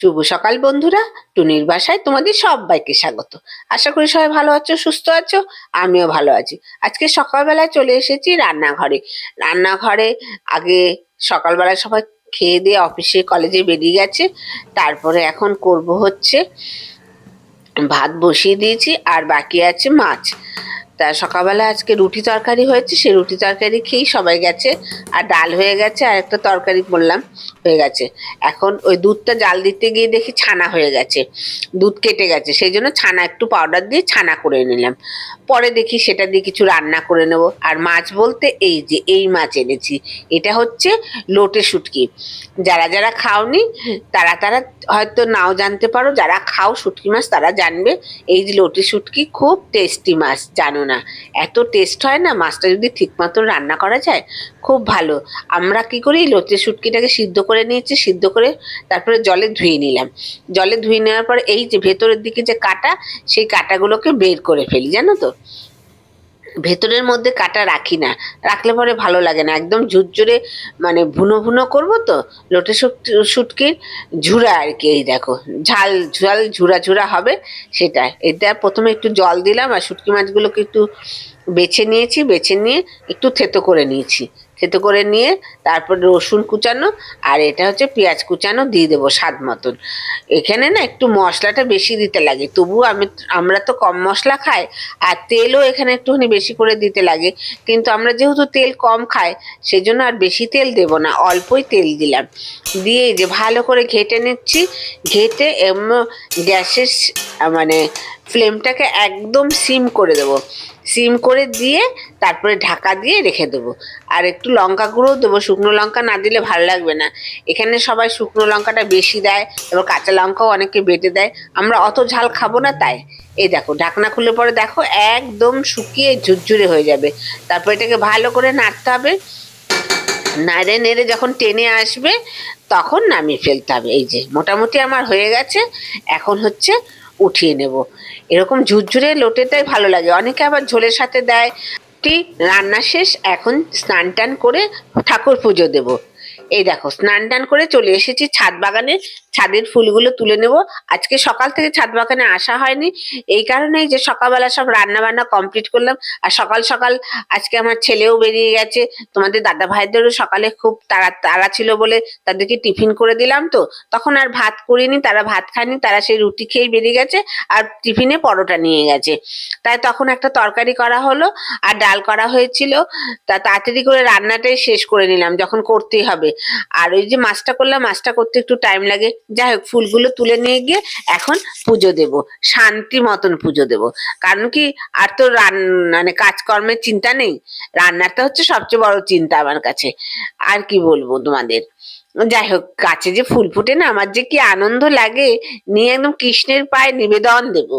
শুভ সকাল বন্ধুরা। টুনির বাসায় তোমাদের সবাইকে স্বাগত। আশা করি সবাই ভালো আছো, সুস্থ আছো, আমিও ভালো আছি। আজকে সকালবেলায় চলে এসেছি রান্নাঘরে। রান্নাঘরে আগে সকালবেলায় সবাই খেয়ে দিয়ে অফিসে, কলেজে বেরিয়ে গেছে। তারপরে এখন করব হচ্ছে ভাত বসিয়ে দিয়েছি আর বাকি আছে মাছ। তা সকালবেলা আজকে রুটি তরকারি হয়েছে, সেই রুটি তরকারি খেয়েই সবাই গেছে। আর ডাল হয়ে গেছে, আর একটা তরকারি বললাম, হয়ে গেছে। এখন ওই দুধটা জাল দিতে গিয়ে দেখি ছানা হয়ে গেছে, দুধ কেটে গেছে। সেই জন্য ছানা একটু পাউডার দিয়ে ছানা করে নিলাম। পরে দেখি সেটা দিয়ে কিছু রান্না করে নেব। আর মাছ বলতে এই যে, এই মাছ এনেছি। এটা হচ্ছে লোটে শুটকি। যারা যারা খাওনি, তারা তারা হয়তো নাও জানতে পারো, যারা খাও শুটকি মাছ, তারা জানবে, এই যে লোটে শুটকি খুব টেস্টি মাছ, জানো না। এত টেস্ট হয় না? মাছটা যদি ঠিক মতো রান্না করা যায়, খুব ভালো। আমরা কি করি? লোটে শুটকিটাকে সিদ্ধ করে নিয়েছি, সিদ্ধ করে তারপরে জলে ধুয়ে নিলাম। জলে ধুয়ে নেওয়ার পর এই যে ভেতরের দিকে যে কাটা, সেই কাটাগুলোকে বের করে ফেলি, জানো তো? ভেতরের মধ্যে কাটা রাখি না। রাখলে পরে ভালো লাগে না। একদম ঝুরঝুরে মানে ভুনো ভুনো করব তো, লোটে শুট- শুটকির ঝুরা আর কি, এই দেখো। ঝাল ঝাল ঝুরা ঝুরা হবে সেটা এটা প্রথমে একটু জল দিলাম আর শুটকি মাছগুলোকে একটু বেছে নিয়েছি, বেছে নিয়ে একটু থেতো করে নিয়েছি। থেতো করে নিয়ে তারপর রসুন কুচানো আর এটা হচ্ছে পেঁয়াজ কুচানো দিয়ে দেবো স্বাদ মতন। এখানে না একটু মশলাটা বেশি দিতে লাগে তবু আমি, আমরা তো কম মশলা খাই আর তেলও এখানে একটুখানি বেশি করে দিতে লাগে। কিন্তু আমরা যেহেতু তেল কম খাই সেই জন্য আর বেশি তেল দেব না, অল্পই তেল দিলাম। দিয়ে যে ভালো করে ঘেটে নিচ্ছি, ঘেটে গ্যাসের মানে ফ্লেমটাকে একদম সিম করে দেবো। সিম করে দিয়ে তারপরে ঢাকা দিয়ে রেখে দেবো। আর একটু লঙ্কা গুঁড়ো দেবো, শুকনো লঙ্কা না দিলে ভালো লাগবে না। এখানে সবাই শুকনো লঙ্কাটা বেশি দেয়, এবার কাঁচা লঙ্কাও অনেকে বেটে দেয়। আমরা অত ঝাল খাব না তাই। এই দেখো, ঢাকনা খুলে পরে দেখো একদম শুকিয়ে ঝুরঝুরে হয়ে যাবে। তারপর এটাকে ভালো করে নাড়তে হবে। নাড়ে নেড়ে যখন টেনে আসবে, তখন নামিয়ে ফেলতে হবে। এই যে, মোটামুটি আমার হয়ে গেছে। এখন হচ্ছে উঠিয়ে নেব। এরকম ঝুরঝুরে লোটেটাই ভালো লাগে। অনেকে আবার ঝোলের সাথে দেয়। রান্না শেষ, এখন স্নান টান করে ঠাকুর পুজো দেব। এই দেখো, স্নান টান করে চলে এসেছি ছাদ বাগানে। ছাদের ফুলগুলো তুলে নেব। আজকে সকাল থেকে ছাদ বাগানে আসা হয়নি। এই কারণেই যে সকালবেলা সব রান্না বান্না কমপ্লিট করলাম। আর সকাল সকাল আজকে আমার ছেলেও বেরিয়ে গেছে। তোমাদের দাদা ভাইদেরও সকালে খুব তাড়া তাড়া ছিল বলে তাদেরকে টিফিন করে দিলাম তো। তখন আর ভাত করিনি, তারা ভাত খায়নি, তারা সেই রুটি খেয়েই বেরিয়ে গেছে আর টিফিনে পরোটা নিয়ে গেছে। তাই তখন একটা তরকারি করা হলো আর ডাল করা হয়েছিল। তা তাড়াতাড়ি করে রান্নাটাই শেষ করে নিলাম, যখন করতেই হবে। আর ওই যে মাছটা করলাম, মাছটা করতে একটু টাইম লাগে। যাই হোক, ফুলগুলো তুলে নিয়ে গিয়ে এখন পুজো দেব। শান্তি মতন পুজো দেব। কারণ কি, আর তো রান মানে কাজকর্মের চিন্তা নেই। রান্নাটা হচ্ছে সবচেয়ে বড় চিন্তা আমার কাছে। আর কি বলব তোমাদের? যাই হোক, গাছে যে ফুল ফুটে না, আমার যে কি আনন্দ লাগে, নিয়ে একদম কৃষ্ণের পায়ে নিবেদন দেব।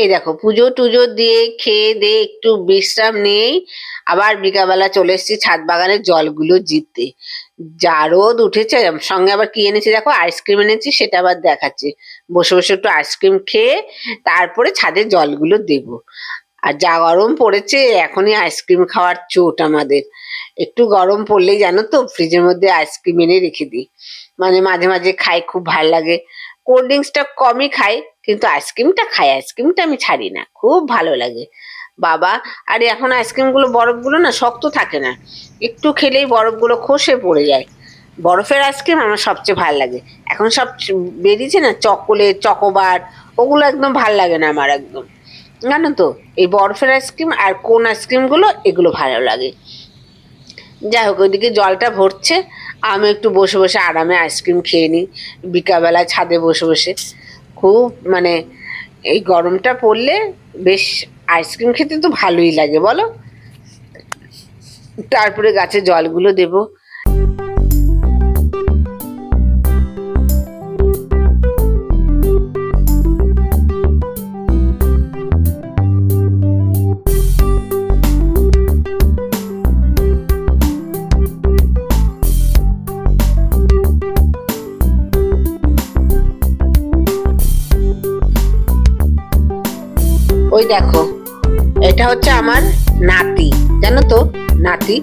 এই দেখো, পুজো টুজো দিয়ে খেয়ে দিয়ে একটু বিশ্রাম নেই। আবার বিকালবেলা চলে এসেছি ছাদ বাগানের জলগুলো জিততে। যা রোদ উঠেছে, সঙ্গে আবার কি এনেছি দেখো, আইসক্রিম এনেছি, সেটা আবার দেখাচ্ছি। বসে বসে একটু আইসক্রিম খেয়ে তারপরে ছাদে জলগুলো দেবো। আর যা গরম পড়েছে, এখনই আইসক্রিম খাওয়ার চোট আমাদের। একটু গরম পড়লেই জানো তো, ফ্রিজের মধ্যে আইসক্রিম এনে রেখে দিই। মানে মাঝে মাঝে খাই, খুব ভালো লাগে। কোল্ড ড্রিঙ্কসটা কমই খাই কিন্তু আইসক্রিমটা খাই, আইসক্রিমটা আমি ছাড়ি না, খুব ভালো লাগে। বাবা, আর এখন আইসক্রিমগুলো, বরফগুলো না শক্ত থাকে না। একটু খেলেই বরফগুলো খসে পড়ে যায়। বরফের আইসক্রিম আমার সবচেয়ে ভালো লাগে। এখন সব বেরিয়েছে না, চকোলেট, চকোবার, ওগুলো একদম ভালো লাগে না আমার একদম। জানো তো, এই বরফের আইসক্রিম আর কোন আইসক্রিমগুলো, এগুলো ভালো লাগে। যাই হোক, ওইদিকে জলটা ভরছে আমি একটু বসে বসে আরামে আইসক্রিম খেয়ে নিই। বিকালবেলায় ছাদে বসে বসে। খুব মানে এই গরমটা পড়লে বেশ আইসক্রিম খেতে তো ভালোই লাগে, বলো? তারপরে গাছে জলগুলো দেবো। দেখো, এটা হচ্ছে আমার নাতি, জানো তো? নাতি।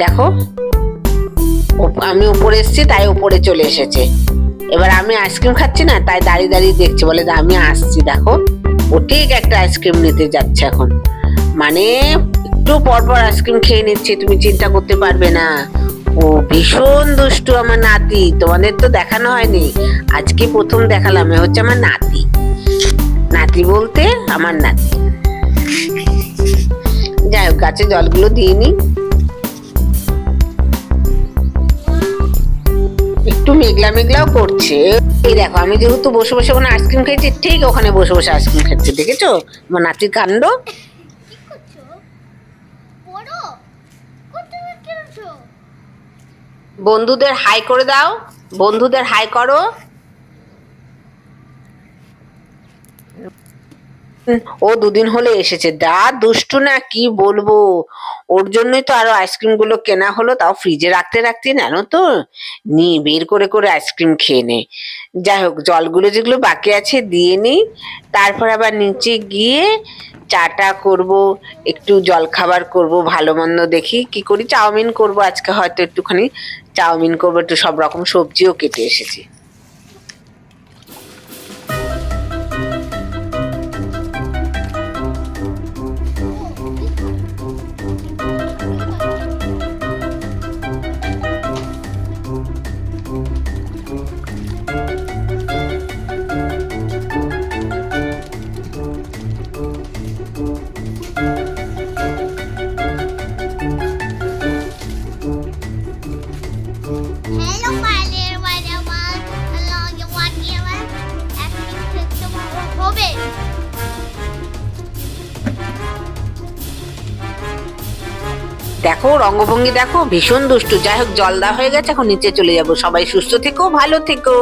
দেখো আমি উপরে এসেছি, তাই উপরে চলে এসেছে। এবার আমি আইসক্রিম খাচ্ছি না, তাই দাঁড়িয়ে দাঁড়িয়ে দেখছি, বলে আমি আসছি, দেখো। ও ঠিক একটা আইসক্রিম নিতে যাচ্ছে এখন। মানে একটু পর পর আইসক্রিম খেয়ে নিচ্ছে, তুমি চিন্তা করতে পারবে না। ও ভীষণ দুষ্টু আমার নাতি, তোমাদের তো দেখানো হয়নি। আজকে প্রথম দেখালাম হচ্ছে আমার নাতি। নাতি বলতে? আমার নাতি যাই হোক গাছে জলগুলো দিয়ে নি একটু মেঘলা মেঘলাও করছে। এই দেখো আমি যেহেতু বসে বসে ওখানে আইসক্রিম খেয়েছি ঠিক ওখানে বসে বসে আইসক্রিম খাচ্ছে দেখেছ? আমার নাতির কাণ্ড। বন্ধুদের হাই করে দাও। বন্ধুদের হাই করো। ও দুদিন হলে এসেছে। দা দুষ্টু না কি বলব? ওর জন্যই তো আরও আইসক্রিমগুলো কেনা হলো, তাও ফ্রিজে রাখতে রাখতে জানো তো? নি বের করে করে আইসক্রিম খেয়ে নে। যাই হোক, জলগুলো যেগুলো বাকি আছে দিয়ে নি তারপর আবার নিচে গিয়ে চাটা করব, একটু জল খাবার করব, ভালো মন্দ দেখি কি করি। চাউমিন করব আজকে হয়তো একটুখানি। চাউমিন করব, একটু সব রকম সবজিও কেটে এসেছি। exemplo, দেখো, রঙ্গভঙ্গি দেখো, ভীষণ দুষ্টু। যাই হোক জল দেওয়া হয়ে গেছে, এখন নিচে চলে যাব। সবাই সুস্থ থেকো, ভালো থেকো।